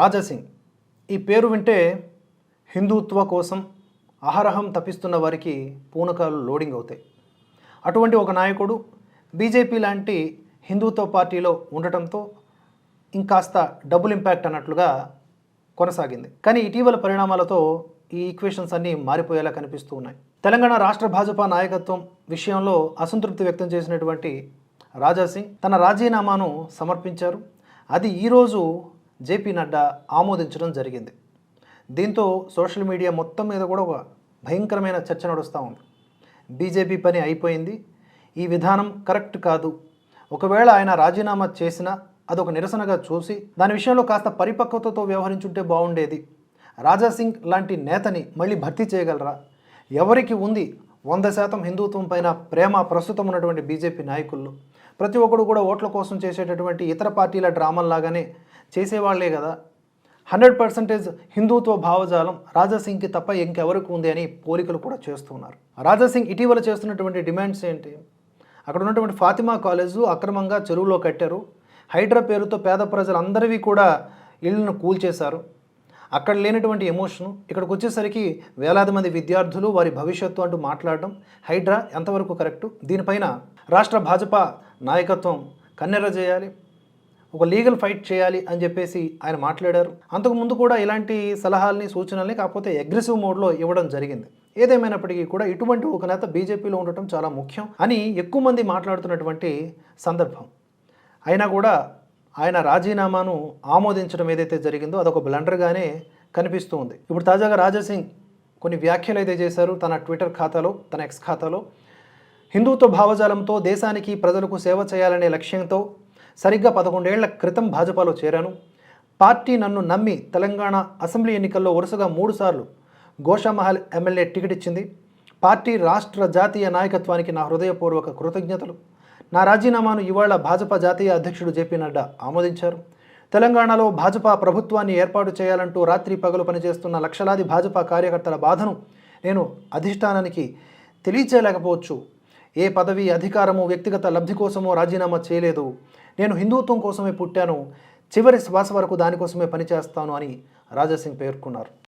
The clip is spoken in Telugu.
రాజాసింగ్. ఈ పేరు వింటే హిందుత్వ కోసం అహరహం తప్పిస్తున్న వారికి పూనకాలు లోడింగ్ అవుతాయి. అటువంటి ఒక నాయకుడు బీజేపీ లాంటి హిందుత్వ పార్టీలో ఉండటంతో ఇంకాస్త డబుల్ ఇంపాక్ట్ అన్నట్లుగా కొనసాగింది. కానీ ఇటీవల పరిణామాలతో ఈ ఈక్వేషన్స్ అన్నీ మారిపోయేలా కనిపిస్తూ ఉన్నాయి. తెలంగాణ రాష్ట్ర భాజపా నాయకత్వం విషయంలో అసంతృప్తి వ్యక్తం చేసినటువంటి రాజాసింగ్ తన రాజీనామాను సమర్పించారు. అది ఈరోజు జేపీ నడ్డా ఆమోదించడం జరిగింది. దీంతో సోషల్ మీడియా మొత్తం మీద కూడా ఒక భయంకరమైన చర్చ నడుస్తూ ఉంది. బీజేపీ పని అయిపోయింది. ఈ విధానం కరెక్ట్ కాదు. ఒకవేళ ఆయన రాజీనామా చేసినా అదొక నిరసనగా చూసి దాని విషయంలో కాస్త పరిపక్వతతో వ్యవహరించుంటే బాగుండేది రాజాసింగ్ లాంటి నేతని మళ్ళీ భర్తీ చేయగలరా? ఎవరికి ఉంది వంద శాతం హిందుత్వం పైన ప్రేమ ప్రస్తుతం ఉన్నటువంటి బీజేపీ నాయకుల్లో? ప్రతి ఒక్కడు కూడా ఓట్ల కోసం చేసేటటువంటి ఇతర పార్టీల డ్రామాల్లాగానే చేసేవాళ్ళే కదా. హండ్రెడ్ పర్సెంటేజ్ హిందుత్వ భావజాలం రాజాసింగ్కి తప్ప ఇంకెవరికి ఉంది అని పోలికలు కూడా చేస్తున్నారు. రాజాసింగ్ ఇటీవల చేస్తున్నటువంటి డిమాండ్స్ ఏంటి? అక్కడ ఉన్నటువంటి ఫాతిమా కాలేజు అక్రమంగా చెరువులో కట్టారు. హైడ్రా పేరుతో పేద ప్రజలందరివి కూడా ఇళ్ళను కూల్చేశారు. అక్కడ లేనటువంటి ఎమోషను ఇక్కడికి వచ్చేసరికి వేలాది మంది విద్యార్థులు వారి భవిష్యత్తు అంటూ మాట్లాడడం హైడ్రా ఎంతవరకు కరెక్టు? దీనిపైన రాష్ట్ర భాజపా నాయకత్వం కన్నెర చేయాలి ఒక లీగల్ ఫైట్ చేయాలి అని చెప్పేసి ఆయన మాట్లాడారు. అంతకు ముందు కూడా ఇలాంటి సలహాలని సూచనల్ని కాకపోతే అగ్రెసివ్ మోడ్లో ఇవ్వడం జరిగింది. ఏదేమైనప్పటికీ కూడా ఇటువంటి ఒక నేత బీజేపీలో ఉండటం చాలా ముఖ్యం అని ఎక్కువ మంది మాట్లాడుతున్నటువంటి సందర్భం. అయినా కూడా ఆయన రాజీనామాను ఆమోదించడం ఏదైతే జరిగిందో అదొక బ్లండర్గానే కనిపిస్తూ ఉంది. ఇప్పుడు తాజాగా రాజాసింగ్ కొన్ని వ్యాఖ్యలు అయితే చేశారు. తన ట్విట్టర్ ఖాతాలో తన ఎక్స్ ఖాతాలో. హిందుత్వ భావజాలంతో దేశానికి ప్రజలకు సేవ చేయాలనే లక్ష్యంతో సరిగ్గా పదకొండేళ్ళ క్రితం భాజపాలో చేరాను. పార్టీ నన్ను నమ్మి తెలంగాణ అసెంబ్లీ ఎన్నికల్లో వరుసగా మూడుసార్లు గోషామహల్ ఎమ్మెల్యే టికెట్ ఇచ్చింది. పార్టీ రాష్ట్ర జాతీయ నాయకత్వానికి నా హృదయపూర్వక కృతజ్ఞతలు. నా రాజీనామాను ఇవాళ భాజపా జాతీయ అధ్యక్షుడు జేపీ నడ్డా ఆమోదించారు. తెలంగాణలో భాజపా ప్రభుత్వాన్ని ఏర్పాటు చేయాలంటూ రాత్రి పగలు పనిచేస్తున్న లక్షలాది భాజపా కార్యకర్తల బాధను నేను అధిష్టానానికి తెలియచేయలేకపోవచ్చు. ఏ పదవి అధికారము వ్యక్తిగత లబ్ధి కోసమో రాజీనామా చేయలేదు. నేను హిందుత్వం కోసమే పుట్టాను. చివరి శ్వాస వరకు దానికోసమే పనిచేస్తాను అని రాజాసింగ్ పేర్కొన్నారు.